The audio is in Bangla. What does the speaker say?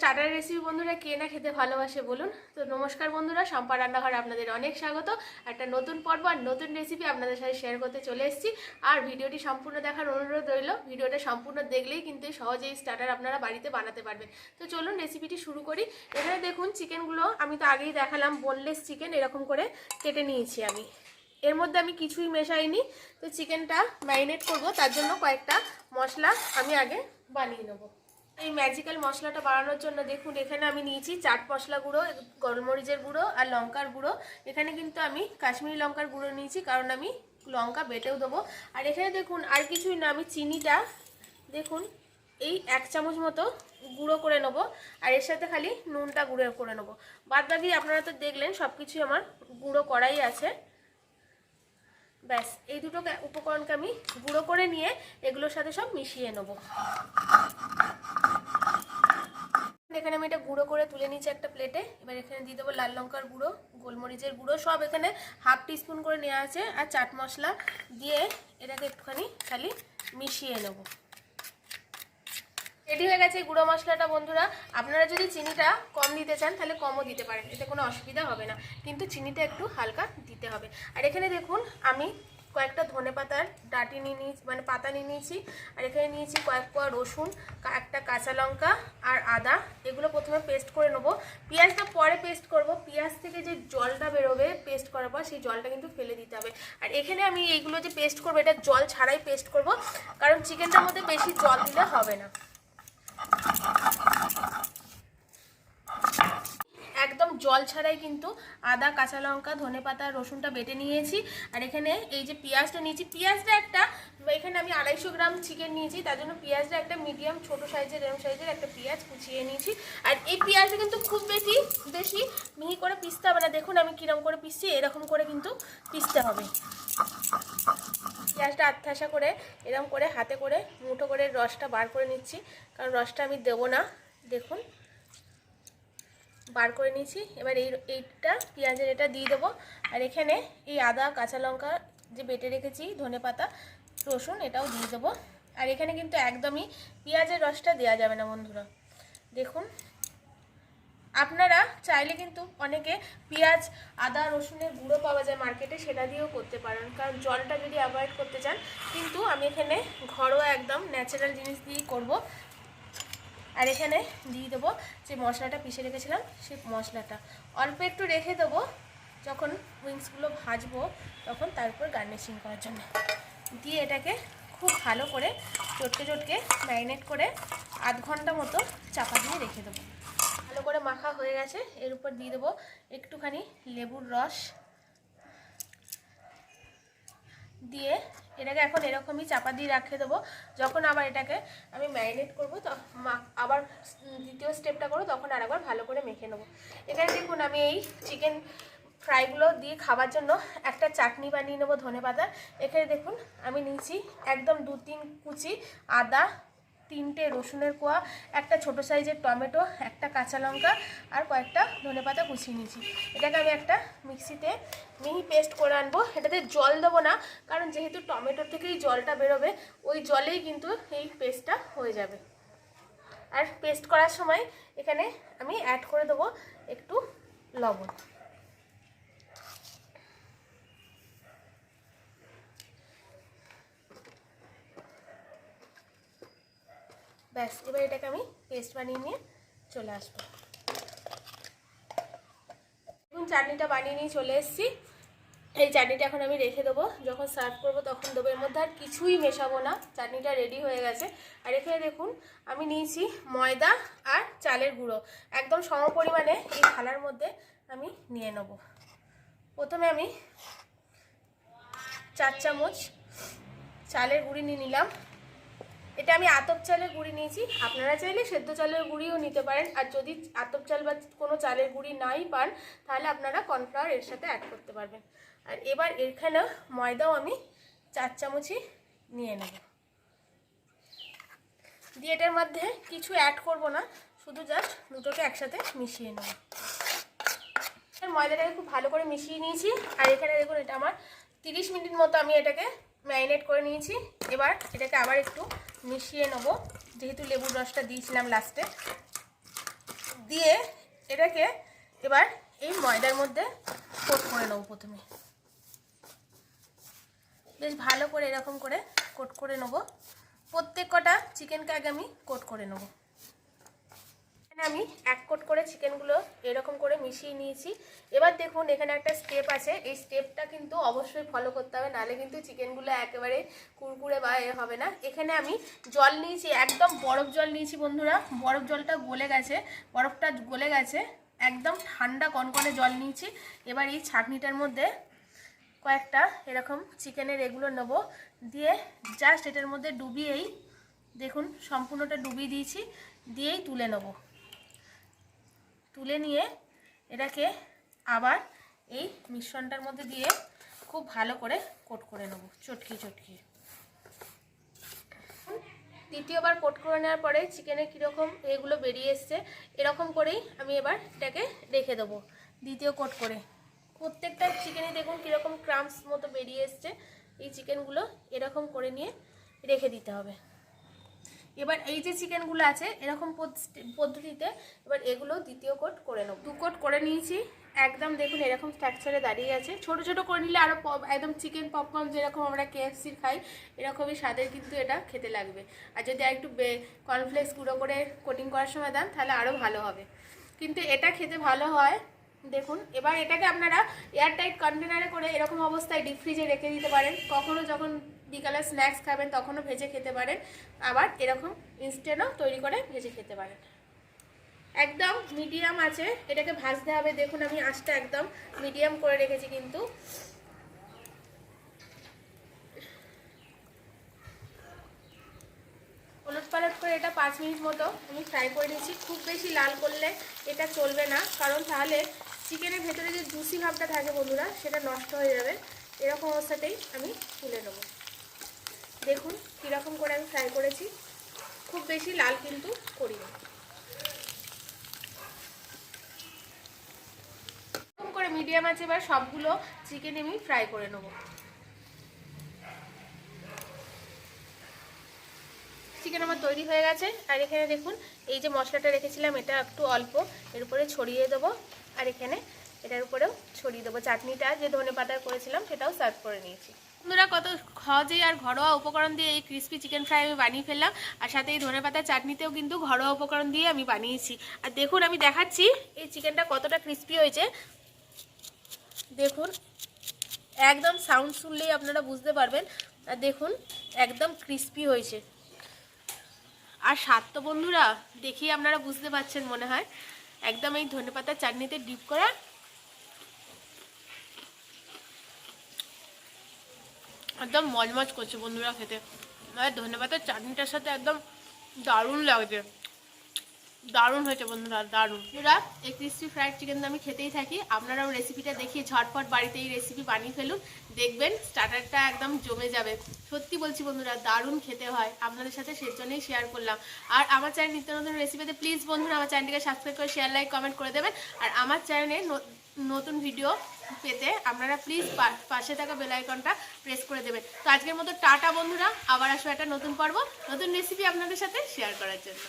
স্টার্টার রেসিপি বন্ধুরা কে না খেতে ভালোবাসে বলুন? তো নমস্কার বন্ধুরা সম্পা রান্নাঘরে আপনাদের অনেক স্বাগত। একটা নতুন পর্ব আর নতুন রেসিপি আপনাদের সাথে শেয়ার করতে চলে এসেছি। আর ভিডিওটি সম্পূর্ণ দেখার অনুরোধ রইল। ভিডিওটা সম্পূর্ণ দেখলেই কিন্তু সহজেই স্টার্টার আপনারা বাড়িতে বানাতে পারবেন। তো চলুন রেসিপিটি শুরু করি। এখানে দেখুন চিকেনগুলো আমি তো আগেই দেখালাম বোনলেস চিকেন এরকম করে কেটে নিয়েছি আমি। এর মধ্যে আমি কিছুই মেশাইনি। তো চিকেনটা ম্যারিনেট করব, তার জন্য কয়েকটা মশলা আমি আগে বানিয়ে নেব। এই ম্যাজিক্যাল মশলাটা বানানোর জন্য দেখুন, এখানে আমি নিয়েছি চাট মশলা গুঁড়ো গোলমরিচের গুঁড়ো আর লঙ্কার গুঁড়ো। এখানে কিন্তু আমি কাশ্মীরি লঙ্কার গুঁড়ো নিয়েছি, কারণ আমি লঙ্কা বেটেও দেবো। আর এখানে দেখুন, আর কিছুই না, আমি চিনিটা দেখুন, এই এক চামচ মতো গুঁড়ো করে নেব, আর এর সাথে খালি নুনটা গুঁড়ো করে নেব। বাদ বাকি আপনারা তো দেখলেন সব কিছুই আমার গুঁড়ো করাই আছে। ব্যাস, এই দুটো উপকরণকে আমি গুঁড়ো করে নিয়ে এগুলোর সাথে সব মিশিয়ে নেব। এখানে আমি এটা গুঁড়ো করে তুলে নিচ্ছি একটা প্লেটে। এবার এখানে দিয়ে দেবো লাল লঙ্কার গুঁড়ো, গোলমরিচের গুঁড়ো, সব এখানে হাফ টিস্পুন করে নেওয়া আছে। আর চাট মশলা দিয়ে এটাকে একটুখানি খালি মিশিয়ে নেব। রেডি হয়ে গেছে গুঁড়ো মশলাটা, বন্ধুরা। আপনারা যদি চিনিটা কম দিতে চান, তাহলে কমও দিতে পারেন। এতে কোনো অসুবিধা হবে না। কিন্তু চিনিটা একটু হালকা দিতে হবে। আর এখানে দেখুন, আমি কয়েকটা ধনে পাতার ডাটি নিয়ে নিয়েছি মানে পাতা নিয়ে নিয়েছি, আর এখানে নিয়েছি কয়েক কোয়া রসুন একটা কাঁচা লঙ্কা আর আদা। এগুলো প্রথমে পেস্ট করে নেব। পেঁয়াজটা পরে পেস্ট করব। পেঁয়াজ থেকে যে জলটা বেরোবে পেস্ট করার পর, সেই জলটা কিন্তু ফেলে দিতে হবে। আর এখানে আমি এইগুলো যে পেস্ট করব, এটা জল ছাড়াই পেস্ট করব, কারণ চিকেনটার মধ্যে বেশি জল দিলে হবে না একদম জল ছাড়াই কিন্তু আদা, কাঁচা লঙ্কা, ধনে পাতা, রসুনটা বেটে নিয়েছি। আর এখানে এই যে পেঁয়াজটা নিয়েছি, পেঁয়াজটা একটা, এখানে আমি আড়াইশো গ্রাম চিকেন নিয়েছি, তার জন্য পেঁয়াজটা একটা মিডিয়াম ছোট সাইজের এরম সাইজের একটা পেঁয়াজ কুচিয়ে নিয়েছি। আর এই পেঁয়াজটা কিন্তু খুব বেশি বেশি মিহি করে পিসতে হবে না। দেখুন আমি কিরম করে পিসছি, এরকম করে কিন্তু পিসতে হবে। পেঁয়াজটা আত্মাশা করে এরকম করে হাতে করে মুঠো করে রসটা বার করে নিচ্ছি, কারণ রসটা আমি দেবো না। দেখুন। বার করে নিয়েছি। এবার এই এইটা, পেঁয়াজের এটা দিয়ে দেবো। আর এখানে এই আদা, কাঁচা লঙ্কা যে বেটে রেখেছি, ধনে পাতা, রসুন এটাও দিয়ে দেবো। আর এখানে কিন্তু একদমই পেঁয়াজের রসটা দেওয়া যাবে না বন্ধুরা। দেখুন, আপনারা চাইলে কিন্তু অনেকে পেঁয়াজ, আদা, রসুনের গুঁড়ো পাওয়া যায় মার্কেটে, সেটা দিয়েও করতে পারেন। কারণ জলটা যদি অ্যাভয়েড করতে চান, কিন্তু আমি এখানে ঘরোয়া একদম ন্যাচারাল জিনিস দিয়েই করব। আর এখানে দিয়ে দেবো যে মশলাটা পিষে রেখেছিলাম সেই মশলাটা। অল্প একটু রেখে দেবো, যখন উইংসগুলো ভাজবো, তখন তারপর গার্নিশিং করার জন্য। দিয়ে এটাকে খুব ভালো করে চটকে চটকে ম্যারিনেট করে আধ ঘণ্টা মতো চাপা দিয়ে রেখে দেবো। ভালো করে মাখা হয়ে গেছে, এর উপর দিয়ে দেবো একটুখানি লেবুর রস দিয়ে এটাকে এখন এরকমই চাপা দিয়ে রাখে দেবো। যখন আবার এটাকে আমি ম্যারিনেট করব আবার দ্বিতীয় স্টেপটা করব, তখন আর একবার ভালো করে মেখে নেব। এখানে দেখুন, আমি এই চিকেন ফ্রাইগুলো দিয়ে খাবার জন্য একটা চাটনি বানিয়ে নেব ধনে পাতা এখানে দেখুন, আমি নিয়েছি একদম দু তিন কুচি আদা তিনটে রসুনের কোয়া, একটা ছোট সাইজের টমেটো, একটা কাঁচা লঙ্কা আর কয়েকটা ধনে পাতা কুচিয়ে নিয়েছি। এটাকে আমি একটা মিক্সিতে মিহি পেস্ট করে আনব। এটাতে জল দেবো না, কারণ যেহেতু টমেটোর থেকেই জলটা বেরোবে, ওই জলেই কিন্তু এই পেস্টটা হয়ে যাবে। আর পেস্ট করার সময় এখানে আমি অ্যাড করে দেবো একটু লবণ। ব্যাস, এবার এটাকে আমি পেস্ট বানিয়ে নিয়ে চলে আসব। দেখুন, চাটনিটা বানিয়ে নিয়ে চলে এসেছি। এই চাটনিটা এখন আমি রেখে দেবো। যখন সার্ভ করব তখন দেবো। এর মধ্যে আর কিছুই মেশাবো না। চাটনিটা রেডি হয়ে গেছে। আর এখানে দেখুন, আমি নিয়েছি ময়দা আর চালের গুঁড়ো। একদম সম পরিমাণে এই থালার মধ্যে আমি নিয়ে নেব। প্রথমে আমি চার চামচ চালের গুঁড়ি নিয়ে নিলাম। এটা আমি আতপ চালের গুঁড়ি নিয়েছি। আপনারা চাইলে সেদ্ধ চালের গুঁড়িও নিতে পারেন। আর যদি আতপ চাল বা কোনো চালের গুঁড়ি নাই পান, তাহলে আপনারা কর্নফ্লাওয়ার এর সাথে অ্যাড করতে পারবেন। আর এবার এখানে ময়দাও আমি চার চামচই নিয়ে নেব। দিয়ে এটার মধ্যে কিছু অ্যাড করব না, শুধু জাস্ট দুটোকে একসাথে মিশিয়ে নেব। ময়দাটাকে খুব ভালো করে মিশিয়ে নিয়েছি। আর এখানে দেখুন, এটা আমার তিরিশ মিনিট মতো আমি এটাকে ম্যারিনেট করে নিয়েছি। এবার এটাকে আবার একটু মিশিয়ে নেব। যেহেতু লেবুর রসটা দিয়েছিলাম লাস্টে। দিয়ে এটাকে এবার এই ময়দার মধ্যে কোট করে নেব প্রথমে। বেশ ভালো করে এরকম করে কোট করে নেব। প্রত্যেক কটা চিকেনকে আগে আমি কোট করে নেব। আমি এক কোট করে চিকেনগুলো এরকম করে মিশিয়ে নিয়েছি। এবার দেখুন, এখানে একটা স্টেপ আছে। এই স্টেপটা কিন্তু অবশ্যই ফলো করতে হবে, নাহলে কিন্তু চিকেনগুলো একেবারে কুরকুরে বা এ হবে না। এখানে আমি জল নিয়েছি, একদম বরফ জল নিয়েছি বন্ধুরা। বরফ জলটা গলে গেছে, বরফটা গলে গেছে, একদম ঠান্ডা কনকনে জল নিয়েছি। এবার এই ছাঁকনিটার মধ্যে কয়েকটা এরকম চিকেনের এগুলো নেব। দিয়ে জাস্ট এটার মধ্যে ডুবিয়েই, দেখুন, সম্পূর্ণটা ডুবিয়ে দিয়েছি, দিয়েই তুলে নেব। তুলে নিয়ে এটাকে আবার এই মিশ্রণটার মধ্যে দিয়ে খুব ভালো করে কোট করে নেব, চটকি চটকি। দ্বিতীয়বার কোট করে নেওয়ার পরে চিকেনের কীরকম এগুলো বেরিয়ে এসছে, এরকম করেই আমি এবার এটাকে রেখে দেবো। দ্বিতীয় কোট করে। প্রত্যেকটা চিকেনে দেখুন কীরকম ক্রামস মতো বেরিয়ে এসছে, এই চিকেনগুলো এরকম করে নিয়ে রেখে দিতে হবে। এবার এই যে চিকেনগুলো আছে, এরকম পদ্ধ- পদ্ধতিতে এবার এগুলো দ্বিতীয় কোট করে নেব। দু কোট করে নিয়েছি। একদম দেখুন এরকম স্ট্রাকচারে দাঁড়িয়ে আছে। ছোট ছোট করে নিলে আরও একদম চিকেন পপকর্ন যেরকম আমরা কেএফসির খাই, এরকমই স্বাদের কিন্তু এটা খেতে লাগবে। আর যদি আর একটু কর্নফ্লেক্স গুঁড়ো করে কোটিং করার সময় দেন, তাহলে আরও ভালো হবে। কিন্তু এটা খেতে ভালো হয় দেখুন, এবার এটাকে আপনারা এয়ারটাইট কন্টেনারে করে এরকম অবস্থায় ডিপ ফ্রিজে রেখে দিতে পারেন। কখনো যখন বিকালে স্ন্যাক্স খাবেন, তখনও ভেজে খেতে পারেন। আবার এরকম ইনস্ট্যান্টও তৈরি করে ভেজে খেতে পারেন। একদম মিডিয়াম আছে, এটাকে ভাজতে হবে। দেখুন, আমি আঁচটা একদম মিডিয়াম করে রেখেছি কিন্তু। হলুদ পালট করে এটা পাঁচ মিনিট মতো আমি ফ্রাই করে নিচ্ছি খুব বেশি লাল করলে এটা চলবে না, কারণ তাহলে চিকেনের ভেতরে যে জুসি ভাবটা থাকে বন্ধুরা, সেটা নষ্ট হয়ে যাবে। এরকম অবস্থাতেই আমি তুলে নেব। দেখুন কীরকম করে আমি ফ্রাই করেছি। খুব বেশি লাল কিন্তু করিনি। করে মিডিয়াম আছে, এবার সবগুলো চিকেন আমি ফ্রাই করে নেব। চিকেন আমার তৈরি হয়ে গেছে। আর এখানে দেখুন, এই যে মশলাটা রেখেছিলাম, এটা একটু অল্প। এর উপরে ছড়িয়ে দেবো। আর এখানে এটার উপরেও ছড়িয়ে দেবো। চাটনিটা যে ধনে পাতার করেছিলাম সেটাও সার্ভ করে নিয়েছি। বন্ধুরা, কত সহজেই আর ঘরোয়া উপকরণ দিয়ে এই ক্রিস্পি চিকেন ফ্রাই আমি বানিয়ে ফেললাম। আর সাথে এই ধনে পাতার চাটনিতেও কিন্তু ঘরোয়া উপকরণ দিয়ে আমি বানিয়েছি। আর দেখুন, আমি দেখাচ্ছি এই চিকেনটা কতটা ক্রিস্পি হয়েছে। দেখুন, একদম সাউন্ড শুনলেই আপনারা বুঝতে পারবেন। আর দেখুন, একদম ক্রিস্পি হয়েছে। আর স্বাদ তো বন্ধুরা দেখি আপনারা বুঝতে পারছেন মনে হয়। একদম এই ধনে ধনেপাতার চাটনিতে ডিপ করা। একদম মজমজ করছে বন্ধুরা খেতে। আর ধনেপাতার চাটনিটার সাথে একদম দারুণ লাগছে দারুণ হয়েছে বন্ধুরা, দারুণ। বন্ধুরা, এই ক্রিস্পি ফ্রাইড চিকেন আমি খেতেই থাকি। আপনারাও রেসিপিটা দেখিয়ে ঝটপট বাড়িতে এই রেসিপি বানিয়ে ফেলুন। দেখবেন স্টার্টারটা একদম জমে যাবে। সত্যি বলছি বন্ধুরা, দারুণ খেতে হয়। আপনাদের সাথে সেই জন্যই শেয়ার করলাম। আর আমার চ্যানেল নিত্য নতুন রেসিপিতে প্লিজ বন্ধুরা, আমার চ্যানেলটিকে সাবস্ক্রাইব করে শেয়ার লাইক কমেন্ট করে দেবেন। আর আমার চ্যানেলে নতুন ভিডিও পেতে আপনারা প্লিজ পাশে থাকা বেল আইকনটা প্রেস করে দেবেন। তো আজকের মতো টাটা বন্ধুরা। আবার আসব একটা নতুন পর্ব, নতুন রেসিপি আপনাদের সাথে শেয়ার করার জন্য।